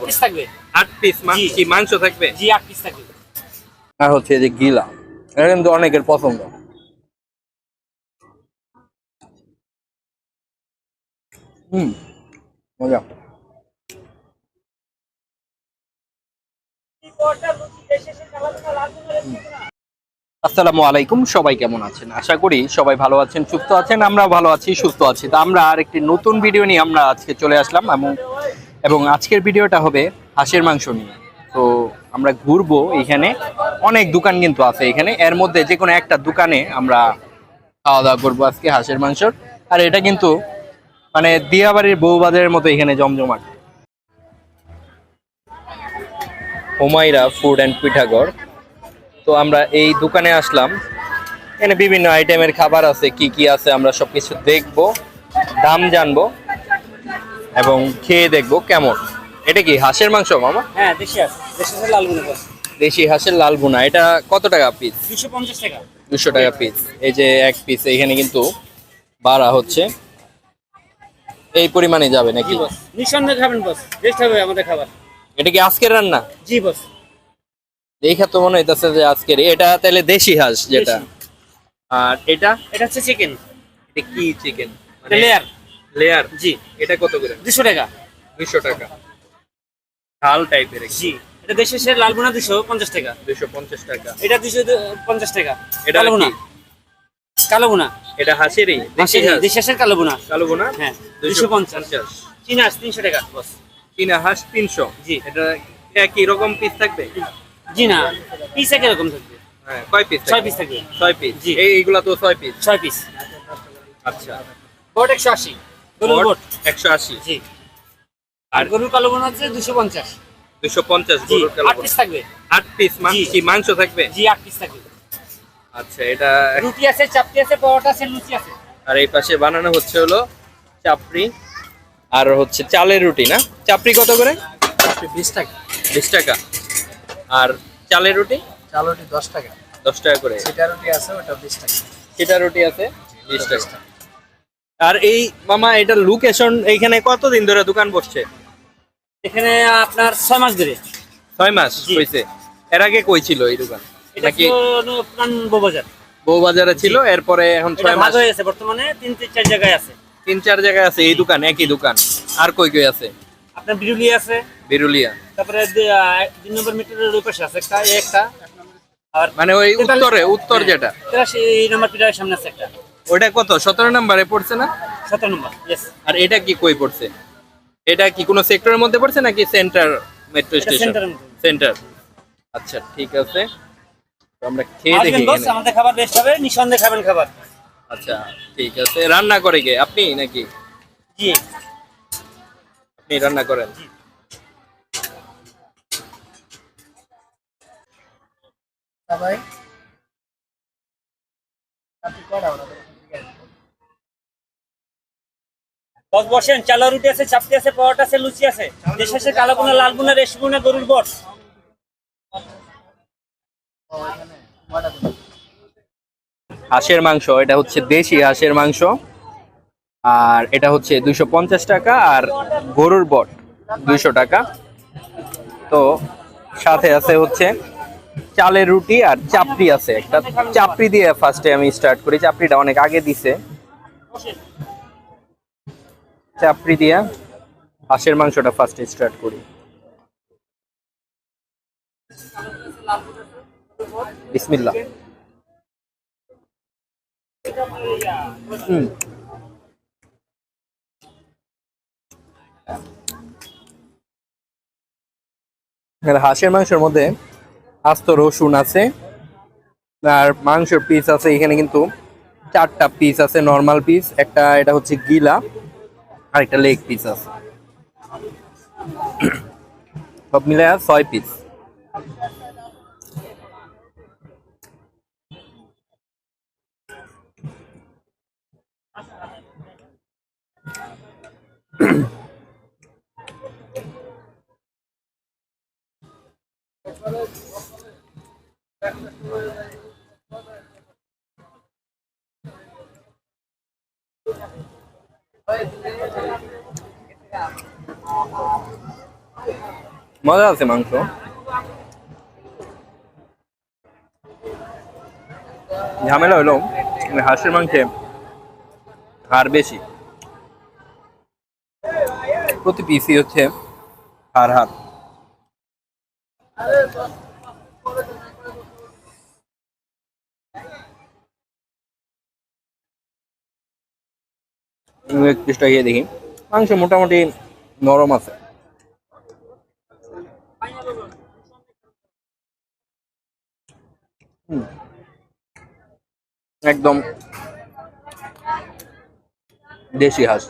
আট পিস থাকবে। আট পিস কি মাংস থাকবে? জি আট পিস থাকবে। আর হচ্ছে যে গিলা এটা কিন্তু অনেকের পছন্দ। হুম মজা। আসসালামু আলাইকুম সবাই কেমন আছেন? আশা করি সবাই ভালো আছেন সুস্থ আছেন আমরা ভালো আছি সুস্থ আছি। তো আমরা আর একটি নতুন ভিডিও নিয়ে আমরা আজকে চলে আসলাম এবং এবং আজকের ভিডিওটা হবে হাঁসের মাংস নিয়ে। তো আমরা ঘুরবো এখানে। অনেক দোকান কিন্তু আছে এখানে। এর মধ্যে যে কোনো একটা দোকানে আমরা খাওয়া দাওয়া করব আজকে হাঁসের মাংসর। আর এটা কিন্তু মানে দিয়াবাড়ির বউবাজারের মতো এখানে জমজমাট। হুমাইরা ফুড অ্যান্ড পিঠাগড় তো আমরা এই দোকানে আসলাম। এখানে বিভিন্ন আইটেমের খাবার আছে, কি কি আছে আমরা সবকিছু দেখব, দাম জানব। এবং খেয়ে দেখব কেমন। এটা কি হাঁসের মাংস মামা? হ্যাঁ দেশি লাল হাঁসের লাল বোনা এটা কত টাকা পিস দুশো পঞ্চাশ টাকা। দুশো টাকা পিস এই যে এক পিস এখানে কিন্তু বাড়া হচ্ছে। এই পরিমাণে যাবে নাকি? নিঃসন্দেহে খাবেন বস বেস্ট হবে আমাদের খাবার। এটা কি আজকের রান্না? জি বস। দেখা তো মনে হইতেছে যে আজকের এটা তাহলে দেশি হাঁস যেটা। আর এটা? এটা হচ্ছে চিকেন এটা কি চিকেন লেয়ার লেয়ার জি। এটা কত করে? দুশো টাকা। দুশো টাকা। ঝাল টাইপের জি। এটা দেশি আছে লাল গুনা দুশো পঞ্চাশ টাকা। দুশো পঞ্চাশ টাকা। এটা দুশো পঞ্চাশ টাকা। এটা কালো গুনা কালো গুনা এটা হাঁসেরই? দেশি হাঁস? দেশি আছে কালো বোনা হ্যাঁ দুশো পঞ্চাশ। চীনা আছে তিনশো টাকা বস। কিনা হাঁস তিনশো। জি। এটা কি রকম পিস থাকবে? জি না পিস একরকম থাকবে। হ্যাঁ কয় পিস ছয় পিস থাকবে। ছয় পিস জি। এইগুলা তো ছয় পিস ছয় পিস আচ্ছা। বোট একশো আশি। একশো আশি। জি। আর গরুর কালো বোনা হচ্ছে দুশো পঞ্চাশ। দুশো পঞ্চাশ গরুর কালো পিস থাকবে। আট পিস। কি মাংস থাকবে? জি আট পিস থাকবে। আচ্ছা এটা রুটি আছে চাপটি আছে পরোটা আছে লুচি আছে। আর এই পাশে বানানো হচ্ছে হলো চাপড়ি। আর হচ্ছে চালের রুটি না? চাপড়ি কত করে? বিশ টাকা। বিশ টাকা। আর চালের রুটি? চাল রুটি দশ টাকা। দশ টাকা করে। সেটা রুটি আছে ওটা বিশ টাকা। সেটা রুটি আছে? বিশ টাকা। আর এই মামা এটা লোকেশন এইখানে কতদিন ধরে দোকান বসছে? এখানে আপনার ছয় মাস ধরে। ছয় মাস। হয়েছে। এর আগে কই ছিল এই দোকান? এটা নাকি বউবাজার। বউবাজারে ছিল এরপরে এখন ছয় মাস হয়ে গেছে বর্তমানে তিন তিন চার জায়গায় আছে। তিন চার জায়গায় আছে এই দোকান একই দোকান। আর কই কই আছে? আপনার বিরুলি আছে। বিরুলিয়া। তারপরে দুই নম্বর মিটারের ওই পাশে আছে একটা একটা। আর মানে ওই উত্তরে উত্তর যেটা। এই নম্বর পিটারের সামনে আছে একটা। ওটা কত? সতেরো নম্বরে পড়ছে না? সতেরো নম্বর আর এটা কি কই পড়ছে? এটা কি কোনো সেক্টরের মধ্যে পড়ছে নাকি সেন্টার মেট্রো স্টেশন সেন্টার আচ্ছা ঠিক আছে। আমরা খেয়ে দেখি আমাদের খাবার বেস্ট হবে নিঃসন্দেহে খাবেন খাবার। আচ্ছা ঠিক আছে। রান্না করে কে? আপনি নাকি? জি। আপনি রান্না করেন? সবাই? বস বসেন, চালা রুটি আছে, চাপটি আছে, পরোটা আছে, লুচি আছে। দেশ আছে কালো গুনা লাল গুনা গুনা গরুর বট হাঁসের মাংস, এটা হচ্ছে দেশি হাঁসের মাংস। আর এটা হচ্ছে দুইশো পঞ্চাশ টাকা, আর গরুর বট দুইশো টাকা। তো সাথে আছে হচ্ছে চালের রুটি আর চাপড়ি আছে। একটা চাপড়ি দিয়ে ফার্স্টে আমি স্টার্ট করি। চাপড়িটা অনেক আগে দিছে। চাপড়ি দিয়া হাঁসের মাংসটা ফার্স্টে স্টার্ট করি। বিসমিল্লাহ। হুম। হাঁসের মাংসের মধ্যে আস্ত রসুন আছে, আর মাংসের পিস আছে, এখানে কিন্তু চারটা পিস আছে নর্মাল পিস একটা এটা হচ্ছে গিলা আর একটা লেগ পিস আছে। সব মিলে ছয় পিস মজা আছে মাংস। ঝামেলা হলো মানে হাঁসের মাংসে হার বেশি। প্রতি পিসি হচ্ছে হার হার এক পিসটা দেখি। মাংস মোটামুটি নরম আছে। একদম দেশি হাঁস।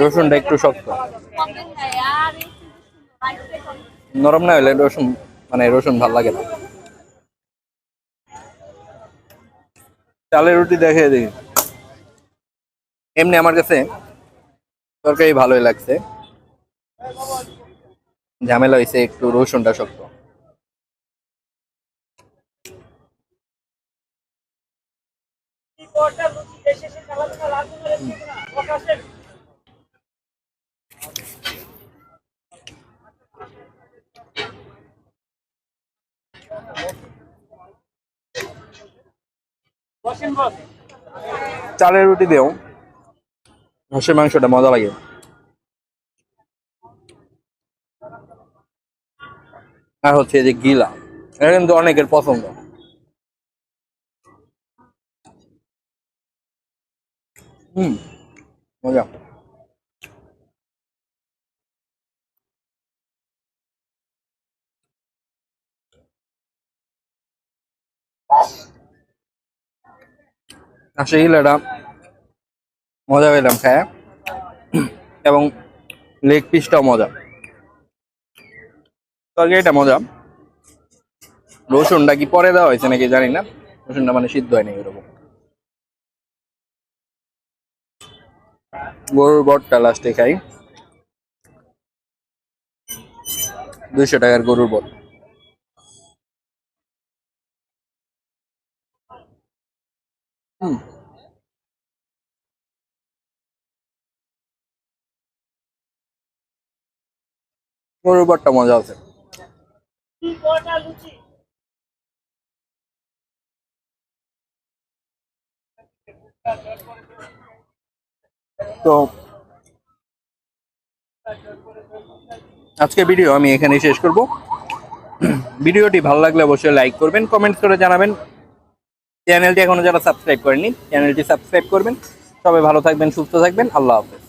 রসুনটা একটু শক্ত। নরম না হলে রসুন মানে রসুন ভালো লাগে না। চালের রুটি দেখে দেখি এমনি আমার কাছে তরকারি ভালোই লাগছে। ঝামেলা হয়েছে একটু রসুনটা শক্ত। চালের রুটি দিও। হাঁসের মাংসটা মজা লাগে। আর হচ্ছে যে গিলা, এটা কিন্তু অনেকের পছন্দ। হুম, মজা। হাঁসের গিলাটা মজা পেলাম খায়। এবং লেগ পিসটাও মজা। তরকারিটা মজা। রসুনটা কি পরে দেওয়া হয়েছে নাকি জানি না। রসুনটা মানে সিদ্ধ হয়নি এরকম। গরুর বটটা লাস্টে খাই। দুইশো টাকার গরুর বট। হুম। গরুর বটটা মজা আছে। তো আজকে ভিডিও আমি এখানে শেষ করব। ভিডিওটি ভালো লাগলে অবশ্যই লাইক করবেন কমেন্ট করে জানাবেন। চ্যানেলটি এখনও যারা সাবস্ক্রাইব করেনি চ্যানেলটি সাবস্ক্রাইব করবেন। সবাই ভালো থাকবেন, সুস্থ থাকবেন। আল্লাহ হাফেজ।